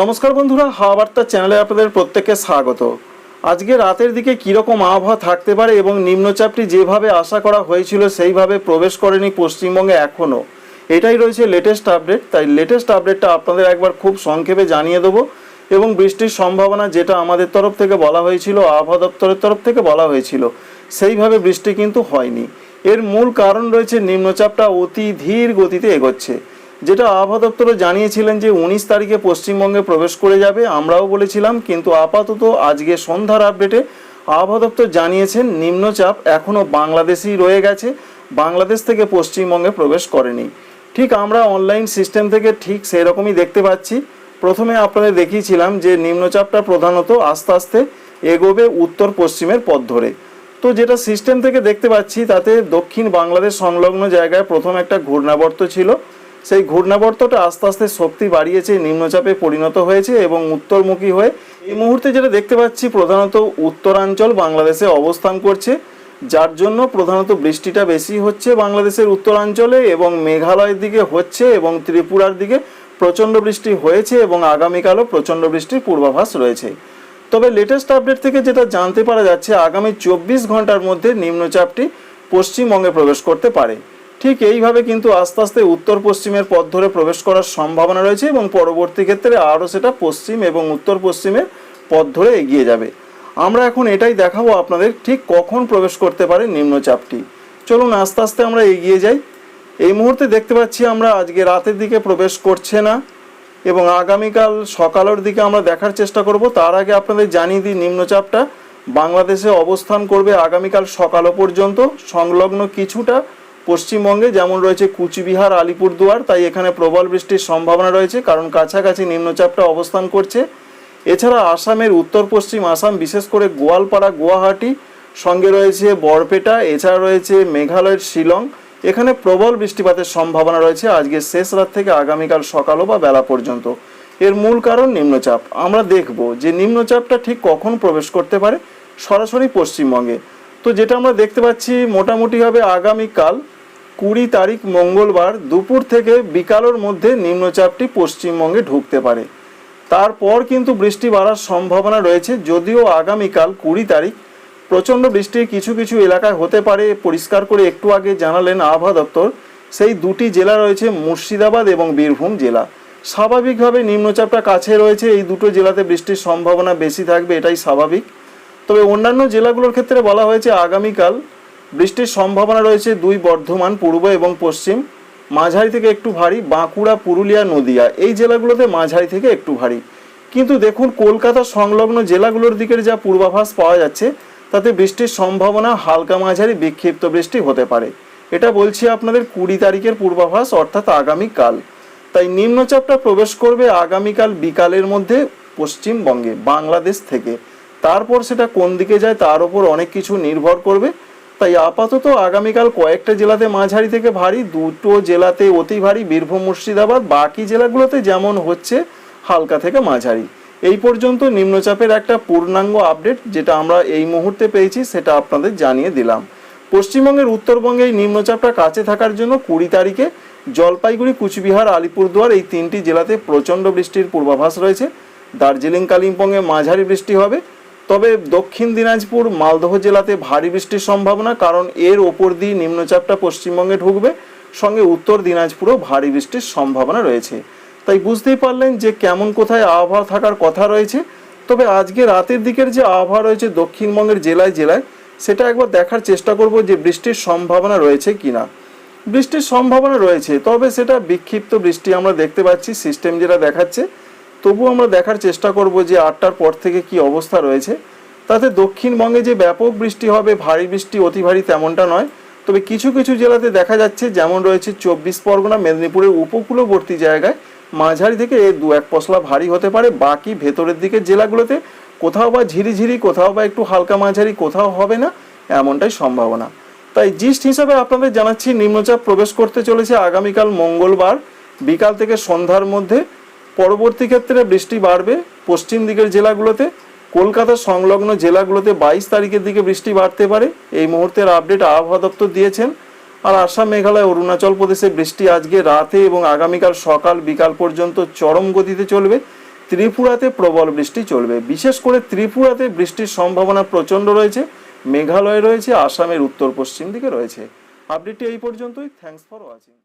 নমস্কার বন্ধুরা হাওয়া বার্তা চ্যানেলে আপনাদের প্রত্যেককে স্বাগত। আজকে রাতের দিকে কীরকম আবহাওয়া থাকতে পারে এবং নিম্নচাপটি যেভাবে আশা করা হয়েছিল সেইভাবে প্রবেশ করেনি পশ্চিমবঙ্গে এখনও এটাই রয়েছে লেটেস্ট আপডেট তাই লেটেস্ট আপডেটটা আপনাদের একবার খুব সংক্ষেপে জানিয়ে দেবো এবং বৃষ্টির সম্ভাবনা যেটা আমাদের তরফ থেকে বলা হয়েছিল, আবহাওয়া দপ্তরের তরফ থেকে বলা হয়েছিল, সেইভাবে বৃষ্টি কিন্তু হয়নি। এর মূল কারণ রয়েছে নিম্নচাপটা অতি ধীর গতিতে এগোচ্ছে। যেটা আবহাওয়া দপ্তরও জানিয়েছিলেন যে উনিশ তারিখে পশ্চিমবঙ্গে প্রবেশ করে যাবে, আমরাও বলেছিলাম, কিন্তু আপাতত আজকে সন্ধ্যার আপডেটে আবহাওয়া দপ্তর জানিয়েছেন, নিম্নচাপ এখনও বাংলাদেশেই রয়ে গেছে, বাংলাদেশ থেকে পশ্চিমবঙ্গে প্রবেশ করেনি। ঠিক আমরা অনলাইন সিস্টেম থেকে ঠিক সেই রকমই দেখতে পাচ্ছি। প্রথমে আপনাদের দেখিয়েছিলাম যে নিম্নচাপটা প্রধানত আস্তে আস্তে এগোবে উত্তর পশ্চিমের পথ ধরে। তো যেটা সিস্টেম থেকে দেখতে পাচ্ছি, তাতে দক্ষিণ বাংলাদেশ সংলগ্ন জায়গায় প্রথম একটা ঘূর্ণাবর্ত ছিল। সেই ঘূর্ণাবর্তটা আস্তে আস্তে শক্তি বাড়িয়েছে, নিম্নচাপে পরিণত হয়েছে এবং উত্তরমুখী হয়ে এই মুহূর্তে যেটা দেখতে পাচ্ছি, প্রধানত উত্তরাঞ্চল বাংলাদেশে অবস্থান করছে। যার জন্য প্রধানত বৃষ্টিটা বেশি হচ্ছে বাংলাদেশের উত্তরাঞ্চলে এবং মেঘালয়ের দিকে হচ্ছে এবং ত্রিপুরার দিকে প্রচণ্ড বৃষ্টি হয়েছে এবং আগামীকালও প্রচণ্ড বৃষ্টির পূর্বাভাস রয়েছে। তবে লেটেস্ট আপডেট থেকে যেটা জানতে পারা যাচ্ছে, আগামী চব্বিশ ঘণ্টার মধ্যে নিম্নচাপটি পশ্চিমবঙ্গে প্রবেশ করতে পারে। ঠিক এইভাবে কিন্তু আস্তে আস্তে উত্তর পশ্চিমের পথ ধরে প্রবেশ করার সম্ভাবনা রয়েছে এবং পরবর্তী ক্ষেত্রে আরও সেটা পশ্চিম এবং উত্তর পশ্চিমের পথ ধরে এগিয়ে যাবে। আমরা এখন এটাই দেখাবো আপনাদের ঠিক কখন প্রবেশ করতে পারে নিম্নচাপটি। চলুন আস্তে আস্তে আমরা এগিয়ে যাই। এই মুহূর্তে দেখতে পাচ্ছি আমরা আজকে রাতের দিকে প্রবেশ করছে না এবং আগামীকাল সকালের দিকে আমরা দেখার চেষ্টা করব। তার আগে আপনাদের জানিয়ে দিই নিম্নচাপটা। বাংলাদেশে অবস্থান করবে আগামীকাল সকালও পর্যন্ত। সংলগ্ন কিছুটা পশ্চিমবঙ্গে যেমন রয়েছে কুচবিহার, আলিপুরদুয়ার, তাই এখানে প্রবল বৃষ্টির সম্ভাবনা রয়েছে, কারণ কাছাকাছি নিম্নচাপটা অবস্থান করছে। এছাড়া আসামের উত্তর পশ্চিম আসাম, বিশেষ করে গোয়ালপাড়া, গুয়াহাটি, সঙ্গে রয়েছে বরপেটা, এছাড়া রয়েছে মেঘালয়ের শিলং। এখানে প্রবল বৃষ্টিপাতের সম্ভাবনা রয়েছে আজকে শেষ রাত থেকে আগামীকাল সকালও বা বেলা পর্যন্ত। এর মূল কারণ নিম্নচাপ। আমরা দেখব যে নিম্নচাপটা ঠিক কখন প্রবেশ করতে পারে সরাসরি পশ্চিমবঙ্গে। তো যেটা আমরা দেখতে পাচ্ছি মোটামুটিভাবে আগামীকাল কুড়ি তারিখ মঙ্গলবার দুপুর থেকে বিকালের মধ্যে নিম্নচাপটি পশ্চিমবঙ্গে ঢুকতে পারে। তারপর কিন্তু বৃষ্টি বাড়ার সম্ভাবনা রয়েছে, যদিও আগামীকাল কুড়ি তারিখ। প্রচণ্ড বৃষ্টি কিছু কিছু এলাকায় হতে পারে, পরিষ্কার করে একটু আগে জানালেন আবহাওয়া দপ্তর। সেই দুটি জেলা রয়েছে, মুর্শিদাবাদ এবং বীরভূম জেলা। স্বাভাবিকভাবে নিম্নচাপটা কাছে রয়েছে, এই দুটো জেলাতে বৃষ্টির সম্ভাবনা বেশি থাকবে, এটাই স্বাভাবিক। তবে অন্যান্য জেলাগুলোর ক্ষেত্রে বলা হয়েছে, আগামীকাল বৃষ্টির সম্ভাবনা রয়েছে দুই বর্ধমান, পূর্ব এবং পশ্চিম। মাঝারি থেকে একটু ভারী, বাঁকুড়া, পুরুলিয়া, নদিয়া। এই জেলাগুলোতে মাঝারি থেকে একটু ভারী। কিন্তু দেখুন, কলকাতা সংলগ্ন জেলাগুলোর দিকের যা পূর্বাভাস পাওয়া যাচ্ছে, তাতে বৃষ্টির সম্ভাবনা হালকা মাঝারি, বিক্ষিপ্ত বৃষ্টি হতে পারে। এটা বলছি আপনাদের কুড়ি তারিখের পূর্বাভাস, অর্থাৎ আগামীকাল তাই নিম্নচাপটা প্রবেশ করবে আগামীকাল বিকালের মধ্যে পশ্চিমবঙ্গে, বাংলাদেশ থেকে। তারপর সেটা কোন দিকে যায়, তার উপর অনেক কিছু নির্ভর করবে। তাই আপাতত আগামীকাল কয়েকটা জেলাতে মাঝারি থেকে ভারী, দুটো জেলাতে অতি ভারী, বীরভূম, মুর্শিদাবাদ, বাকি জেলাগুলোতে যেমন হচ্ছে হালকা থেকে মাঝারি। এই পর্যন্ত নিম্নচাপের একটা পূর্ণাঙ্গ আপডেট যেটা আমরা এই মুহূর্তে পেয়েছি, সেটা আপনাদের জানিয়ে দিলাম। পশ্চিমবঙ্গের উত্তরবঙ্গে এই নিম্নচাপটা কাছে থাকার জন্য কুড়ি তারিখে জলপাইগুড়ি, কুচবিহার, আলিপুরদুয়ার এই তিনটি জেলাতে প্রচণ্ড বৃষ্টির পূর্বাভাস রয়েছে। দার্জিলিং, কালিম্পংয়ে মাঝারি বৃষ্টি হবে। তবে দক্ষিণ দিনাজপুর, মালদহ জেলাতে ভারী বৃষ্টির সম্ভাবনা, কারণ এর ওপর দিয়ে নিম্নচাপটা পশ্চিমবঙ্গে ঢুকবে। সঙ্গে উত্তর দিনাজপুরেও ভারী বৃষ্টির সম্ভাবনা রয়েছে। তাই বুঝতেই পারলেন যে কেমন কোথায় আবহাওয়া থাকার কথা রয়েছে। তবে আজকে রাতের দিকের যে আবহাওয়া রয়েছে দক্ষিণবঙ্গের জেলায় জেলায়, সেটা একবার দেখার চেষ্টা করব যে বৃষ্টির সম্ভাবনা রয়েছে কিনা। বৃষ্টির সম্ভাবনা রয়েছে, তবে সেটা বিক্ষিপ্ত বৃষ্টি আমরা দেখতে পাচ্ছি, সিস্টেম যেটা দেখাচ্ছে তবু আমরা দেখার চেষ্টা করব যে আটটার পর থেকে কি অবস্থা রয়েছে। তাতে দক্ষিণবঙ্গে যে ব্যাপক বৃষ্টি হবে, ভারী বৃষ্টি অতি ভারী তেমনটা নয়। তবে কিছু কিছু জেলাতে দেখা যাচ্ছে যেমন রয়েছে চব্বিশ পরগনা, মেদিনীপুরের উপকূলবর্তী জায়গায় মাঝারি থেকে দু এক পশলা ভারী হতে পারে। বাকি ভেতরের দিকের জেলাগুলোতে কোথাও বা ঝিরিঝিরি, কোথাও বা একটু হালকা মাঝারি, কোথাও হবে না এমনটাই সম্ভাবনা। তাই জিস্ট হিসাবে আপনাদের জানাচ্ছি, নিম্নচাপ প্রবেশ করতে চলেছে আগামীকাল মঙ্গলবার। বিকাল থেকে সন্ধ্যার মধ্যে পরবর্তী ক্ষেত্রে বৃষ্টি বাড়বে, পশ্চিম দিকের জেলাগুলোতে কলকাতা সংলগ্ন জেলাগুলোতে বাইশ তারিখের দিকে বৃষ্টি বাড়তে পারে। এই মুহূর্তের আপডেট আবহাওয়া দপ্তর দিয়েছেন। আর আসাম, মেঘালয়, অরুণাচল প্রদেশে বৃষ্টি আজকে রাতে এবং আগামীকাল সকাল বিকাল পর্যন্ত চরম গতিতে চলবে। ত্রিপুরাতে প্রবল বৃষ্টি চলবে। বিশেষ করে ত্রিপুরাতে বৃষ্টির সম্ভাবনা প্রচণ্ড রয়েছে। মেঘালয় রয়েছে, আসামের উত্তর পশ্চিম দিকে রয়েছে। আপডেটটি এই পর্যন্তই। Thanks for watching